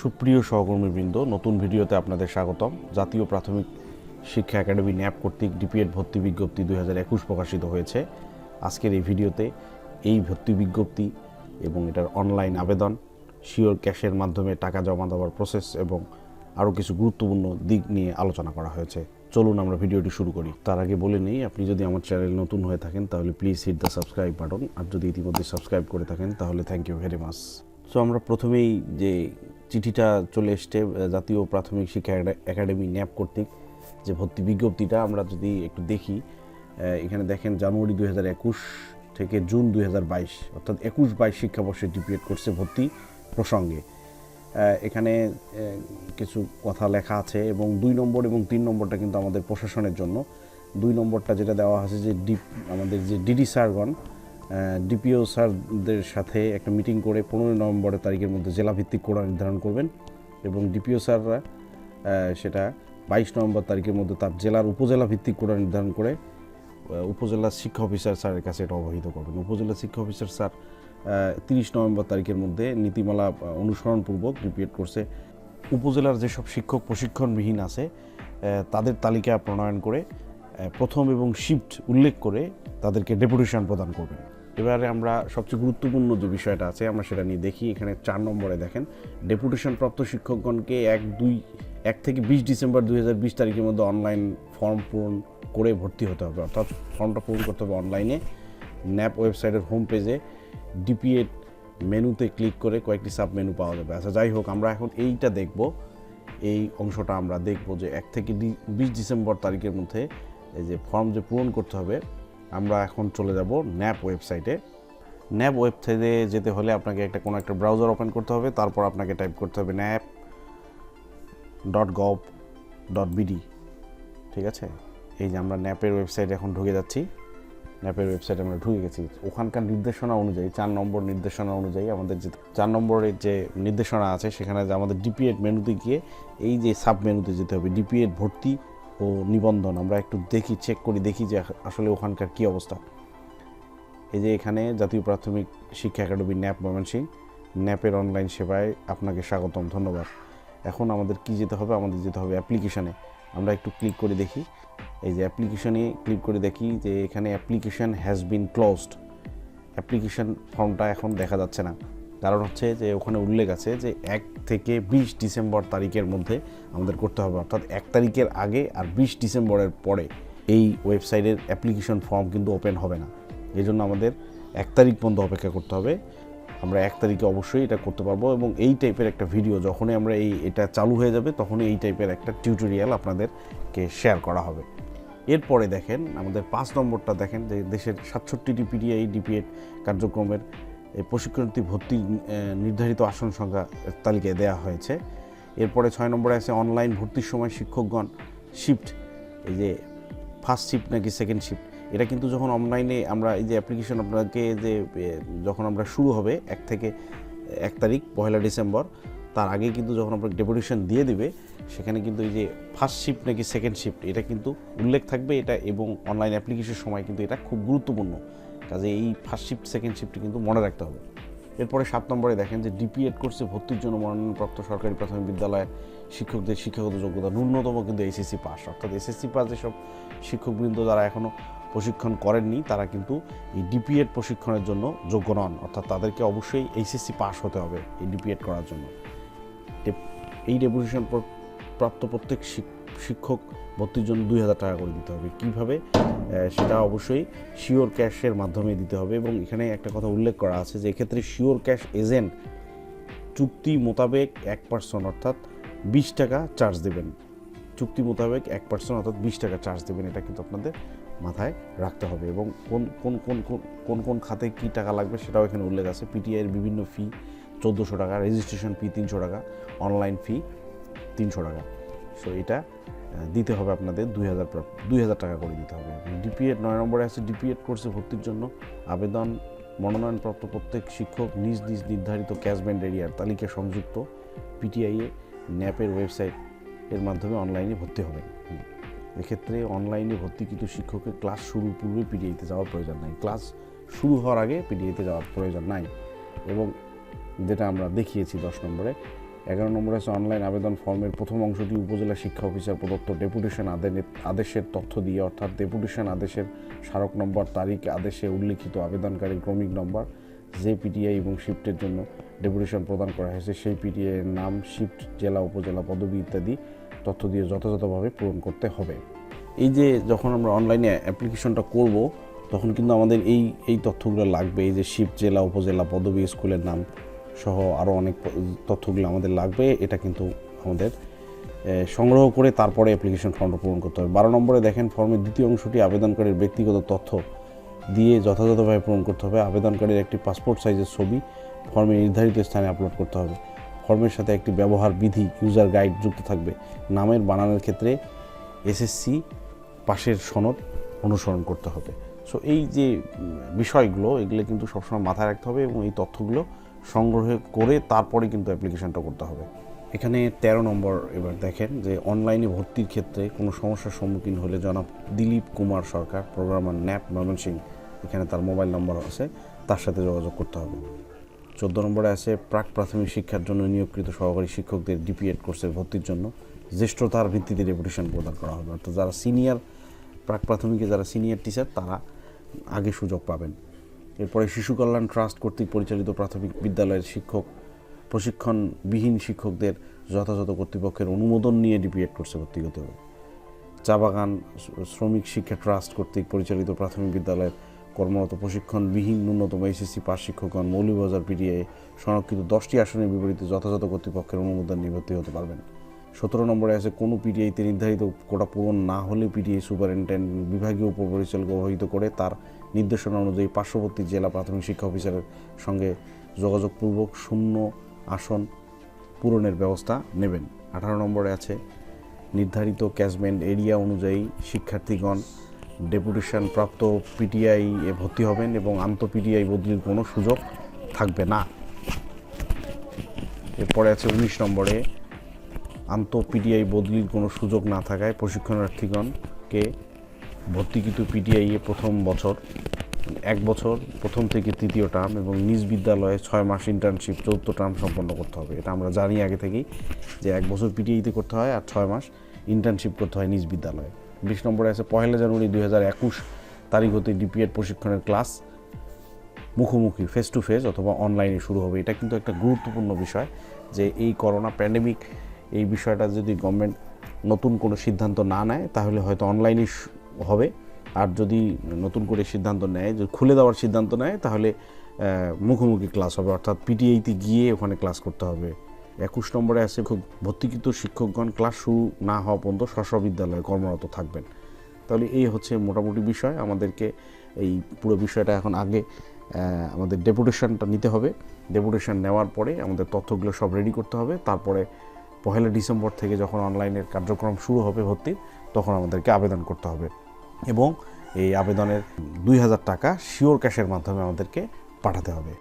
সুপ্রিয় সহকর্মীবৃন্দ, নতুন ভিডিওতে আপনাদের স্বাগতম। জাতীয় প্রাথমিক শিক্ষা একাডেমি ন্যাপ কর্তৃক ডিপিএড ভর্তি বিজ্ঞপ্তি দু হাজার একুশ প্রকাশিত হয়েছে। আজকের এই ভিডিওতে এই ভর্তি বিজ্ঞপ্তি এবং এটার অনলাইন আবেদন, শিওর ক্যাশের মাধ্যমে টাকা জমা দেওয়ার প্রসেস এবং আরও কিছু গুরুত্বপূর্ণ দিক নিয়ে আলোচনা করা হয়েছে। চলুন আমরা ভিডিওটি শুরু করি। তার আগে বলে নেই, আপনি যদি আমার চ্যানেল নতুন হয়ে থাকেন, তাহলে please hit the subscribe button আর যদি ইতিমধ্যে সাবস্ক্রাইব করে থাকেন, তাহলে thank you very much so আমরা প্রথমেই যে চিঠিটা চলে এসছে জাতীয় প্রাথমিক শিক্ষা একা- একাডেমি ন্যাপ কর্তৃক যে ভর্তি বিজ্ঞপ্তিটা আমরা যদি একটু দেখি এখানে দেখেন জানুয়ারি দুই হাজার একুশ থেকে জুন দুই হাজার বাইশ, অর্থাৎ একুশ বাইশ শিক্ষাবর্ষে ডিপিএড করছে ভর্তি প্রসঙ্গে। এখানে কিছু কথা লেখা আছে এবং দুই নম্বর এবং তিন নম্বরটা কিন্তু আমাদের প্রশাসনের জন্য। দুই নম্বরটা যেটা দেওয়া আছে যে ডিপ আমাদের যে ডিডি স্যারগণ ডিপিও স্যারদের সাথে একটা মিটিং করে পনেরোই নভেম্বরের তারিখের মধ্যে জেলাভিত্তিক কোড়া নির্ধারণ করবেন এবং ডিপিও স্যাররা সেটা বাইশ নভেম্বর তারিখের মধ্যে তার জেলার উপজেলা ভিত্তিক কোড়া নির্ধারণ করে উপজেলা শিক্ষা অফিসার স্যারের কাছে এটা অবহিত করবেন। উপজেলা শিক্ষা অফিসার স্যার তিরিশ নভেম্বর তারিখের মধ্যে নীতিমালা অনুসরণপূর্বক রিপিয়েট করছে। উপজেলার যেসব শিক্ষক প্রশিক্ষণবিহীন আছে তাদের তালিকা প্রণয়ন করে প্রথম এবং শিফট উল্লেখ করে তাদেরকে ডেপুটেশন প্রদান করবেন। এবারে আমরা সবচেয়ে গুরুত্বপূর্ণ যে বিষয়টা আছে, আমরা সেটা নিয়ে দেখি। এখানে চার নম্বরে দেখেন ডেপুটেশন প্রাপ্ত শিক্ষকগণকে এক, দুই, এক থেকে বিশ ডিসেম্বর দুই হাজার বিশ তারিখের মধ্যে অনলাইন ফর্ম পূরণ করে ভর্তি হতে হবে। অর্থাৎ ফর্মটা পূরণ করতে হবে অনলাইনে। ন্যাপ ওয়েবসাইটের হোম পেজে ডিপিএড মেনুতে ক্লিক করে কয়েকটি সাব মেনু পাওয়া যাবে। আচ্ছা যাই হোক, আমরা এখন এইটা দেখব। এই অংশটা আমরা দেখব যে এক থেকে বিশ ডিসেম্বর তারিখের মধ্যে এই যে ফর্ম যে পূরণ করতে হবে আমরা এখন চলে যাব ন্যাপ ওয়েবসাইটে। ন্যাপ ওয়েবসাইটে যেতে হলে আপনাকে একটা কোনো একটা ব্রাউজার ওপেন করতে হবে, তারপর আপনাকে টাইপ করতে হবে NAP dot gov dot BD. ঠিক আছে? এই যে আমরা ন্যাপের ওয়েবসাইটে এখন ঢুকে যাচ্ছি। ন্যাপের ওয়েবসাইটে আমরা ঢুকে গেছি। ওখানকার নির্দেশনা অনুযায়ী, চার নম্বর নির্দেশনা অনুযায়ী আমাদের যে, চার নম্বরের যে নির্দেশনা আছে, সেখানে আমাদের ডিপিএড মেনুতে গিয়ে এই যে সাব মেনুতে যেতে হবে, ডিপিএড ভর্তি ও নিবন্ধন, আমরা একটু দেখি চেক করি, দেখি যে আসলে ওখানকার কী অবস্থা। এই যে এখানে জাতীয় প্রাথমিক শিক্ষা একাডেমি, ন্যাপ ময়মনসিং ন্যাপের অনলাইন সেবায় আপনাকে স্বাগতম, ধন্যবাদ। এখন আমাদের কি যেতে হবে? আমাদের যেতে হবে অ্যাপ্লিকেশানে আমরা একটু ক্লিক করে দেখি। এই যে অ্যাপ্লিকেশানে ক্লিক করে দেখি যে এখানে application has been closed application ফর্মটা এখন দেখা যাচ্ছে না। কারণ হচ্ছে যে ওখানে উল্লেখ আছে যে এক থেকে বিশ ডিসেম্বর তারিখের মধ্যে আমাদের করতে হবে, অর্থাৎ এক তারিখের আগে আর বিশ ডিসেম্বরের পরে এই ওয়েবসাইটের অ্যাপ্লিকেশন ফর্ম কিন্তু ওপেন হবে না। এই জন্য আমাদের এক তারিখ পর্যন্ত অপেক্ষা করতে হবে। আমরা এক তারিখে অবশ্যই এটা করতে পারব এবং এই টাইপের একটা ভিডিও যখনই আমরা এই এটা চালু হয়ে যাবে তখনই এই টাইপের একটা টিউটোরিয়াল আপনাদেরকে শেয়ার করা হবে। এরপরে দেখেন, আমাদের পাঁচ নম্বরটা দেখেন যে দেশের সাতষট্টিটি পিডিআই, ডিপিএড কার্যক্রমের এই প্রশিক্ষণার্থী ভর্তি নির্ধারিত আসন সংখ্যা তালিকায় দেওয়া হয়েছে। এরপরে ছয় নম্বরে আছে অনলাইন ভর্তির সময় শিক্ষকগণ শিফট এই যে ফার্স্ট শিফট নাকি সেকেন্ড শিফট এটা কিন্তু যখন অনলাইনে আমরা এই যে অ্যাপ্লিকেশন আপনাকে যে যখন আমরা শুরু হবে এক থেকে এক তারিখ পয়লা ডিসেম্বর, তার আগে কিন্তু যখন আপনাকে ডেপুটেশন দিয়ে দিবে, সেখানে কিন্তু এই যে ফার্স্ট শিফট নাকি সেকেন্ড শিফট এটা কিন্তু উল্লেখ থাকবে এটা এবং অনলাইন অ্যাপ্লিকেশনের সময় কিন্তু এটা খুব গুরুত্বপূর্ণ। কাজে এই ফার্স্ট শিফট সেকেন্ড শিফট কিন্তু মনে রাখতে হবে। এরপরে সাত নম্বরে দেখেন যে ডিপিএড কোর্সে ভর্তির জন্য মনোনয়নপ্রাপ্ত সরকারি প্রাথমিক বিদ্যালয়ে শিক্ষকদের শিক্ষাগত যোগ্যতা, ন্যূনতম কিন্তু এসএসসি পাস অর্থাৎ এসএসসি পাস যেসব শিক্ষকবৃন্দ যারা এখনও প্রশিক্ষণ করেননি, তারা কিন্তু এই ডিপিএড প্রশিক্ষণের জন্য যোগ্য নন। অর্থাৎ তাদেরকে অবশ্যই এইচএসসি পাস হতে হবে এই ডিপিএড করার জন্য। এই ডেপুটেশন প্রাপ্ত প্রত্যেক শিক- শিক্ষক ভর্তির জন্য দুই হাজার টাকা করে দিতে হবে। কীভাবে? সেটা অবশ্যই শিওর ক্যাশের মাধ্যমে দিতে হবে এবং এখানে একটা কথা উল্লেখ করা আছে যে এক্ষেত্রে শিওর ক্যাশ এজেন্ট চুক্তি মোতাবেক এক পার্সন অর্থাৎ বিশ টাকা চার্জ দেবেন। চুক্তি মোতাবেক এক পার্সন অর্থাৎ বিশ টাকা চার্জ দেবেন, এটা কিন্তু আপনাদের মাথায় রাখতে হবে এবং কোন কোন কোন, কোন- কোন খাতে কী টাকা লাগবে সেটাও এখানে উল্লেখ আছে। পিটিআইয়ের বিভিন্ন ফি চোদ্দোশো টাকা রেজিস্ট্রেশন ফি তিনশো টাকা অনলাইন ফি তিনশো টাকা। সো এটা দিতে হবে আপনাদের দুই হাজার দুই হাজার টাকা করে দিতে হবে। ডিপিএড নয় নম্বরে আছে ডিপিএড কোর্সে ভর্তির জন্য আবেদন, মনোনয়নপ্রাপ্ত প্রত্যেক শিক্ষক নিজ নিজ নির্ধারিত ক্যাশব্যান্ড এরিয়ার তালিকা সংযুক্ত পিটিআইএ ন্যাপের ওয়েবসাইট এর মাধ্যমে অনলাইনে ভর্তি হুম। এক্ষেত্রে অনলাইনে ভর্তিকৃত শিক্ষকের ক্লাস শুরুর পূর্বে পিডিআইতে যাওয়ার প্রয়োজন নাই। ক্লাস শুরু হওয়ার আগে পিডিআইতে যাওয়ার প্রয়োজন নাই। এবং যেটা আমরা দেখিয়েছি দশ নম্বরে এগারো নম্বর আছে অনলাইন আবেদন ফর্মের প্রথম অংশটি উপজেলা শিক্ষা অফিসার প্রদত্ত ডেপুটেশন আদেশের তথ্য দিয়ে, অর্থাৎ ডেপুটেশন আদেশের স্মারক নম্বর, তারিখ, আদেশে উল্লিখিত আবেদনকারী ক্রমিক নম্বর যে পিটিআই এবং শিফটের জন্য ডেপুটেশন প্রদান করা হয়েছে। সেই পিটিআই এর নাম শিফট, জেলা, উপজেলা পদবি ইত্যাদি তথ্য দিয়ে যথাযথভাবে পূরণ করতে হবে। এই যে যখন আমরা অনলাইনে অ্যাপ্লিকেশনটা করব, তখন কিন্তু আমাদের এই এই তথ্যগুলো লাগবে। এই যে শিফট, জেলা, উপজেলা পদবি স্কুলের নাম সহ আরও অনেক তথ্যগুলো আমাদের লাগবে। এটা কিন্তু আমাদের সংগ্রহ করে তারপরে অ্যাপ্লিকেশন ফর্মটা পূরণ করতে হবে। বারো নম্বরে দেখেন ফর্মের দ্বিতীয় অংশটি আবেদনকারীর ব্যক্তিগত তথ্য দিয়ে যথাযথভাবে পূরণ করতে হবে। আবেদনকারীর একটি পাসপোর্ট সাইজের ছবি ফর্মে নির্ধারিত স্থানে আপলোড করতে হবে। ফর্মের সাথে একটি ব্যবহার বিধি ইউজার গাইড যুক্ত থাকবে। নামের, বানানোর ক্ষেত্রে এসএসসি পাশের সনদ অনুসরণ করতে হবে। সো এই যে বিষয়গুলো, এগুলো কিন্তু সবসময় মাথায় রাখতে হবে এবং এই তথ্যগুলো সংগ্রহ করে তারপরে কিন্তু অ্যাপ্লিকেশনটা করতে হবে। এখানে তেরো নম্বর এবার দেখেন যে অনলাইনে ভর্তির ক্ষেত্রে কোনো সমস্যার সম্মুখীন হলে জনাব দিলীপ কুমার সরকার, প্রোগ্রামার ন্যাপ ময়মনসিং এখানে তার মোবাইল নম্বর আছে, তার সাথে যোগাযোগ করতে হবে। চোদ্দ নম্বরে আছে প্রাক প্রাথমিক শিক্ষার জন্য নিয়োগকৃত সহকারী শিক্ষকদের ডিপিএড কোর্সে ভর্তির জন্য। জ্যেষ্ঠতার ভিত্তিতে রেপুটেশন প্রদান করা হবে। অর্থাৎ যারা সিনিয়র প্রাক প্রাথমিকে যারা সিনিয়র টিচার তারা আগে সুযোগ পাবেন। এরপরে শিশু কল্যাণ ট্রাস্ট কর্তৃক পরিচালিত প্রাথমিক বিদ্যালয়ের শিক্ষক, প্রশিক্ষণবিহীন শিক্ষকদের যথাযথ কর্তৃপক্ষের অনুমোদন নিয়ে ডিপিএড কোর্সে ভর্তি হতে হবে। চা বাগান শ্রমিক শিক্ষা ট্রাস্ট কর্তৃক পরিচালিত প্রাথমিক বিদ্যালয়ের কর্মরত প্রশিক্ষণবিহীন ন্যূনতম এইচএসসি পাস শিক্ষকগণ মৌলভীবাজার পিডিএ সংরক্ষিত দশটি আসনের বিপরীতে যথাযথ কর্তৃপক্ষের অনুমোদন নিয়ে ভর্তি হতে পারবেন। সতেরো নম্বরে আছে, কোনো পিডিআইতে নির্ধারিত কোটা পূরণ না হলে পিডিআই সুপারিনটেন্ডেন্ট বিভাগীয় উপপরিচালক অবহিত করে তার নির্দেশনা অনুযায়ী পার্শ্ববর্তী জেলা প্রাথমিক শিক্ষা অফিসারের সঙ্গে যোগাযোগপূর্বক শূন্য আসন পূরণের ব্যবস্থা নেবেন। আঠারো নম্বরে আছে, নির্ধারিত ক্যাশমেন্ট এরিয়া অনুযায়ী শিক্ষার্থীগণ ডেপুটেশন প্রাপ্ত পিটিআই এ ভর্তি হবেন এবং আন্ত পিটিআই বদলির কোনো সুযোগ থাকবে না। এরপরে আছে উনিশ নম্বরে আন্ত পিটিআই বদলির কোনো সুযোগ না থাকায় প্রশিক্ষণার্থীগণকে ভর্তিকৃত পিটিআই এ প্রথম বছর, এক বছর, প্রথম থেকে তৃতীয় টার্ম এবং নিজ বিদ্যালয়ে ছয় মাস ইন্টার্নশিপ চৌদ্দ টার্ম সম্পন্ন করতে হবে। এটা আমরা জানি আগে থেকেই যে এক বছর পিটিআইতে করতে হয় আর ছয় মাস ইন্টার্নশিপ করতে হয় নিজ বিদ্যালয়ে। বিশ নম্বরে আছে পয়লা জানুয়ারি দুই হাজার একুশ তারিখ হতে ডিপিএড প্রশিক্ষণের ক্লাস মুখোমুখি ফেস টু ফেস অথবা অনলাইনে শুরু হবে। এটা কিন্তু একটা গুরুত্বপূর্ণ বিষয় যে এই করোনা প্যান্ডেমিক এই বিষয়টা যদি গভর্নমেন্ট নতুন কোনো সিদ্ধান্ত না নেয়, তাহলে হয়তো অনলাইনে হবে। আর যদি নতুন করে সিদ্ধান্ত নেয় যে খুলে দেওয়ার সিদ্ধান্ত নেয়, তাহলে মুখোমুখি ক্লাস হবে। অর্থাৎ পিটিআইতে গিয়ে ওখানে ক্লাস করতে হবে। একুশ নম্বরে আছে খুব ভর্তিকৃত শিক্ষকগণ ক্লাস শুরু না হওয়া পর্যন্ত স্ব বিদ্যালয়ে কর্মরত থাকবেন। তাহলে এই হচ্ছে মোটামুটি বিষয়। আমাদেরকে এই পুরো বিষয়টা এখন আগে আমাদের ডেপুটেশনটা নিতে হবে। ডেপুটেশন নেওয়ার পরে আমাদের তথ্যগুলো সব রেডি করতে হবে। তারপরে পহেলা ডিসেম্বর থেকে যখন অনলাইনের কার্যক্রম শুরু হবে ভর্তির, তখন আমাদেরকে আবেদন করতে হবে। এবং এই আবেদনের দুই হাজার টাকা শিওর ক্যাশের মাধ্যমে আমাদেরকে পাঠাতে হবে।